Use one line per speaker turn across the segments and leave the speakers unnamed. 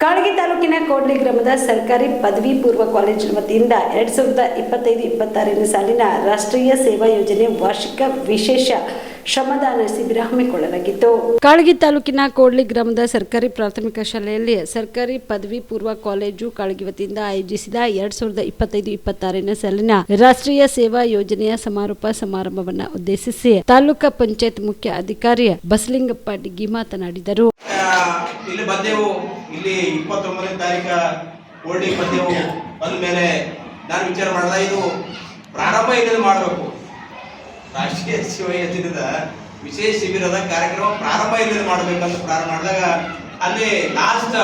ಕಾಳಗಿ ತಾಲೂಕಿನ ಕೋಡ್ಲಿ ಗ್ರಾಮದ ಸರ್ಕಾರಿ ಪದವಿ ಪೂರ್ವ ಕಾಲೇಜಿನ ವತಿಯಿಂದ ಎರಡ್ ಸಾವಿರದ ಇಪ್ಪತ್ತೈದು ಇಪ್ಪತ್ತಾರನೇ ಸಾಲಿನ ರಾಷ್ಟ್ರೀಯ ಸೇವಾ ಯೋಜನೆ ವಾರ್ಷಿಕ ವಿಶೇಷ ಶ್ರಮದಾನ ಶಿಬಿರ ಹಮ್ಮಿಕೊಳ್ಳಲಾಗಿತ್ತು. ಕಾಳಗಿ ತಾಲೂಕಿನ ಕೋಡ್ಲಿ ಗ್ರಾಮದ ಸರ್ಕಾರಿ ಪ್ರಾಥಮಿಕ ಶಾಲೆಯಲ್ಲಿ ಸರ್ಕಾರಿ ಪದವಿ ಪೂರ್ವ ಕಾಲೇಜು ಕಾಳಗಿ ವತಿಯಿಂದ ಆಯೋಜಿಸಿದ ಎರಡ್ ಸಾವಿರದ ಇಪ್ಪತ್ತೈದು ಇಪ್ಪತ್ತಾರನೇ ಸಾಲಿನ ರಾಷ್ಟ್ರೀಯ ಸೇವಾ ಯೋಜನೆಯ ಸಮಾರೋಪ ಸಮಾರಂಭವನ್ನು ಉದ್ದೇಶಿಸಿ ತಾಲೂಕಾ ಪಂಚಾಯತ್ ಮುಖ್ಯ ಅಧಿಕಾರಿ ಬಸಲಿಂಗಪ್ಪ ಡಿಗ್ಗಿ ಮಾತನಾಡಿದರು.
ಇಲ್ಲಿ ಬಂದೆವು ಇಲ್ಲಿ ಇಪ್ಪತ್ತೊಂಬತ್ತನೇ ತಾರೀಕ ಹೋಲ್ಡಿಂಗ್ ಪದ್ಯವು ಬಂದ ಮೇಲೆ ನಾನು ವಿಚಾರ ಮಾಡಲ್ಲ ಇದು ಪ್ರಾರಂಭ ಇಲ್ಲದ ಮಾಡಬೇಕು. ರಾಷ್ಟ್ರೀಯ ಶಿವ ಎತ್ತಿದ ವಿಶೇಷ ಶಿಬಿರದ ಕಾರ್ಯಕ್ರಮ ಪ್ರಾರಂಭ ಇಲ್ಲದ ಮಾಡಬೇಕಂತ ಪ್ರಾರಂಭ ಮಾಡಿದಾಗ ಅಲ್ಲಿ ಲಾಸ್ಟ್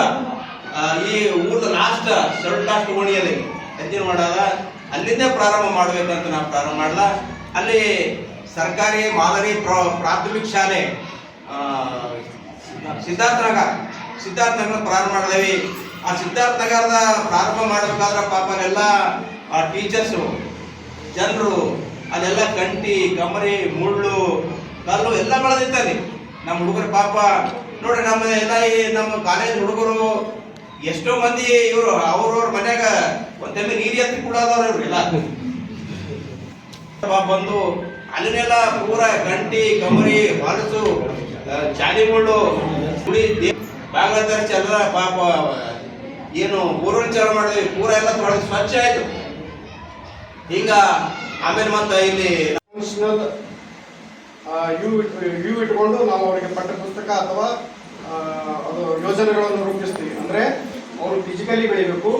ಈ ಊರದ ಲಾಸ್ಟ್ ಶರ್ಟ್ ಲಾಸ್ಟ್ ಓಣಿಯಲ್ಲಿ ಹೆಜ್ಜೆ ಮಾಡಲ್ಲ ಅಲ್ಲಿಂದ ಪ್ರಾರಂಭ ಮಾಡಬೇಕಂತ ನಾನು ಪ್ರಾರಂಭ ಮಾಡಲ್ಲ ಅಲ್ಲಿ ಸರ್ಕಾರಿ ಮಾದರಿ ಪ್ರ- ಪ್ರಾಥಮಿಕ ಶಾಲೆ ಆ, ಸಿದ್ಧಾರ್ಥ ನಗರ ಪ್ರಾರಂಭ ಮಾಡಿದೇವಿ. ಆ ಸಿದ್ಧಾರ್ಥ ನಗರದ ಪ್ರಾರಂಭ ಮಾಡಬೇಕಾದ್ರೆ ಪಾಪ ಎಲ್ಲ ಆ ಟೀಚರ್ಸು ಜನರು ಅದೆಲ್ಲ ಗಂಟಿ, ಕಮರಿ, ಮುಳ್ಳು, ಕಲ್ಲು ಎಲ್ಲ ಬೆಳೆದಿರ್ತಾರೆ. ನಮ್ಮ ಹುಡುಗರು ಪಾಪ, ನೋಡ್ರಿ ನಮ್ಮ ಎಲ್ಲ ಈ ನಮ್ಮ ಕಾಲೇಜ್ ಹುಡುಗರು ಎಷ್ಟೋ ಮಂದಿ ಇವರು, ಅವ್ರವ್ರ ಮನ್ಯಾಗ ಒಂದ್ ನೀರಿ ಎತ್ತಿ ಕೂಡ ಅದಾರ ಎಲ್ಲ. ಪಾಪ ಬಂದು ಅಲ್ಲಿನೆಲ್ಲ ಪೂರ ಗಂಟಿ, ಕಮರಿ, ಹೊಲಸು ಚಾಲಿ ಮುಳ್ಳು ಗುಡಿ ಬಾಗಿಲ ಚಂದ್ರ ಎಲ್ಲ ಪಾಪ ಏನು ಪೂರ್ವಚಾರ ಚಾಲು ಮಾಡಿದ್ವಿ ಪೂರ ಎಲ್ಲ ತೊಳೆದು ಸ್ವಚ್ಛ ಆಯ್ತು. ಹಿಂಗ ಆಮೇಲೆ ಮತ್ತೆ ಇಲ್ಲಿ
ಇಟ್ಕೊಂಡು ನಾವು ಅವರಿಗೆ ಪಠ್ಯಪುಸ್ತಕ ಅಥವಾ ಅದು ಯೋಜನೆಗಳನ್ನು ರೂಪಿಸ್ತೀವಿ. ಅಂದರೆ ಅವರು ಫಿಸಿಕಲಿ ಬೆಳಿಬೇಕು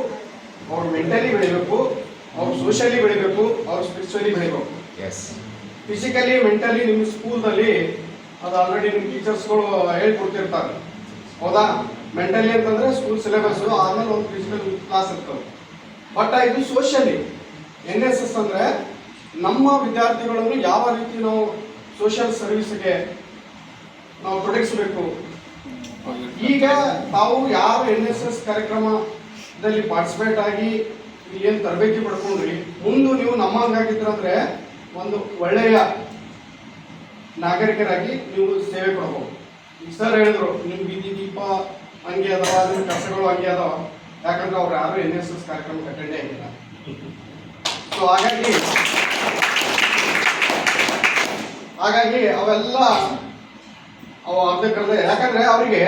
ಅವ್ರು ಮೆಂಟಲಿ ಬೆಳಿಬೇಕು ಅವ್ರು ಸೋಷಿಯಲಿ ಬೆಳಿಬೇಕು ಅವ್ರು ಸ್ಪಿರಿಚುವಲಿ ಬೆಳಿಬೇಕು. ಫಿಸಿಕಲಿ ಮೆಂಟಲಿ ನಿಮ್ಮ ಸ್ಕೂಲ್ನಲ್ಲಿ ಅದು ಆಲ್ರೆಡಿ ನಿಮ್ಮ ಟೀಚರ್ಸ್ಗಳು ಹೇಳ್ಕೊಡ್ತಿರ್ತಾರೆ. ಹೌದಾ? ಮೆಂಟಲಿ ಅಂತಂದ್ರೆ ಸ್ಕೂಲ್ ಸಿಲೆಬಸ್ ಆಮೇಲೆ ಒಂದು ಫಿಸಿಕಲ್ ಕ್ಲಾಸ್ ಇರ್ತವೆ. ಬಟ್ ಇದು ಸೋಷಿಯಲಿ ಎನ್ ಎಸ್ ಎಸ್ ಅಂದರೆ ನಮ್ಮ ವಿದ್ಯಾರ್ಥಿಗಳನ್ನು ಯಾವ ರೀತಿ ನಾವು ಸೋಷಿಯಲ್ ಸರ್ವಿಸ್ಗೆ ನಾವು ತೊಡಗಿಸಬೇಕು? ಈಗ ತಾವು ಯಾವ ಎನ್ ಎಸ್ ಎಸ್ ಕಾರ್ಯಕ್ರಮದಲ್ಲಿ ಪಾರ್ಟಿಸಿಪೇಟ್ ಆಗಿ ಏನು ತರಬೇತಿ ಪಡ್ಕೊಂಡ್ರಿ? ಮುಂದೆ ನೀವು ನಮ್ಮ ಹಂಗಾಗಿದ್ರಂದ್ರೆ ಒಂದು ಒಳ್ಳೆಯ ನಾಗರಿಕರಾಗಿ ನೀವು ಸೇವೆ ಕೊಡ್ಬೋದು. ಈಗ ಸರ್ ಹೇಳಿದ್ರು ನಿಮ್ಮ ಬೀದಿ ದೀಪ ಹಂಗೆ ಅದಾವ ನಿಮ್ಮ ಕಷ್ಟಗಳು ಹಂಗೆ ಅದಾವ. ಯಾಕಂದ್ರೆ ಅವ್ರು ಯಾರು ಎನ್ ಎಸ್ ಎಸ್ ಕಾರ್ಯಕ್ರಮಕ್ಕೆ ಅಟೆಂಡೇ ಆಗಿಲ್ಲ. ಸೊ ಹಾಗಾಗಿ ಹಾಗಾಗಿ ಅವೆಲ್ಲ ಅವು ಅರ್ಧಕ್ಕರ್ಧ ಯಾಕಂದ್ರೆ ಅವರಿಗೆ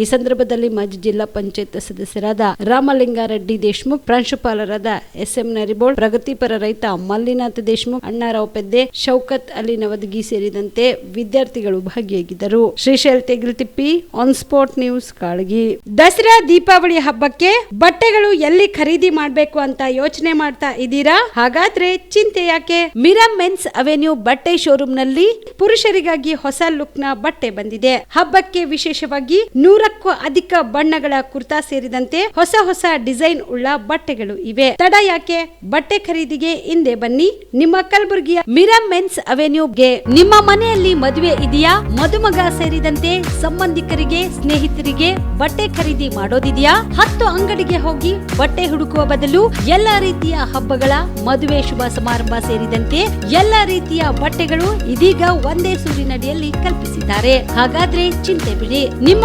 ಈ ಸಂದರ್ಭದಲ್ಲಿ ಮಾಜಿ ಜಿಲ್ಲಾ ಪಂಚಾಯತ್ ಸದಸ್ಯರಾದ ರಾಮಲಿಂಗಾರೆಡ್ಡಿ ದೇಶ್ಮುಖ್, ಪ್ರಾಂಶುಪಾಲರಾದ ಎಸ್ ಎಂ ನರಿಬೋಳ್, ಪ್ರಗತಿಪರ ರೈತ ಮಲ್ಲಿನಾಥ್ ದೇಶ್ಮುಖ್, ಅಣ್ಣಾರಾವ್ ಪೆದ್ದೆ, ಶೌಕತ್ ಅಲಿ ನವದಗಿ ಸೇರಿದಂತೆ ವಿದ್ಯಾರ್ಥಿಗಳು ಭಾಗಿಯಾಗಿದ್ದರು. Shrishail Tegiltippi on spot news Kalagi. Dasara Deepavali ಹಬ್ಬಕ್ಕೆ ಬಟ್ಟೆಗಳು ಎಲ್ಲಿ ಖರೀದಿ ಮಾಡಬೇಕು ಅಂತ ಯೋಚನೆ ಮಾಡ್ತಾ ಇದ್ದೀರಾ? ಹಾಗಾದ್ರೆ ಚಿಂತೆ ಯಾಕೆ? ಮಿರಾ ಮೆನ್ಸ್ ಅವೆನ್ಯೂ ಬಟ್ಟೆ ಶೋರೂಮ್ನಲ್ಲಿ ಪುರುಷರಿಗಾಗಿ ಹೊಸ ಲುಕ್ನ ಬಟ್ಟೆ ಬಂದಿದೆ. ಹಬ್ಬಕ್ಕೆ ವಿಶೇಷವಾಗಿ ನೂರಕ್ಕೂ ಅಧಿಕ ಬಣ್ಣಗಳ ಕುರ್ತಾ ಸೇರಿದಂತೆ ಹೊಸ ಹೊಸ ಡಿಸೈನ್ ಉಳ್ಳ ಬಟ್ಟೆಗಳು ಇವೆ. ತಡ ಯಾಕೆ? ಬಟ್ಟೆ ಖರೀದಿಗೆ ಹಿಂದೆ ಬನ್ನಿ. ನಿಮ್ಮ ಕಲಬುರಗಿಯ ಮಿರಾ ಮೆನ್ಸ್ ಅವೆನ್ಯೂಗೆ ನಿಮ್ಮ ಮನೆಯಲ್ಲಿ ಮದುವೆ ಇದೆಯಾ? ಮದುಮಗ ಸೇರಿದಂತೆ ಸಂಬಂಧಿಕರಿಗೆ, ಸ್ನೇಹಿತರಿಗೆ ಬಟ್ಟೆ ಖರೀದಿ ಮಾಡೋದಿದೆಯಾ? ಹತ್ತು ಅಂಗಡಿಗೆ ಹೋಗಿ ಬಟ್ಟೆ ಹುಡುಕುವ ಬದಲು ಎಲ್ಲ ರೀತಿಯ ಹಬ್ಬಗಳ ಮದುವೆ ಶುಭ ಸಮಾರಂಭ ಸೇರಿದಂತೆ ಎಲ್ಲ ರೀತಿಯ ಬಟ್ಟೆಗಳು ಇದೀಗ ಒಂದೇ ಸೂರಿನಡಿಯಲ್ಲಿ ಕಲ್ಪಿಸಿದ್ದಾರೆ. ಹಾಗಾದ್ರೆ ಚಿಂತೆ ಬಿಡಿ. ನಿಮ್ಮ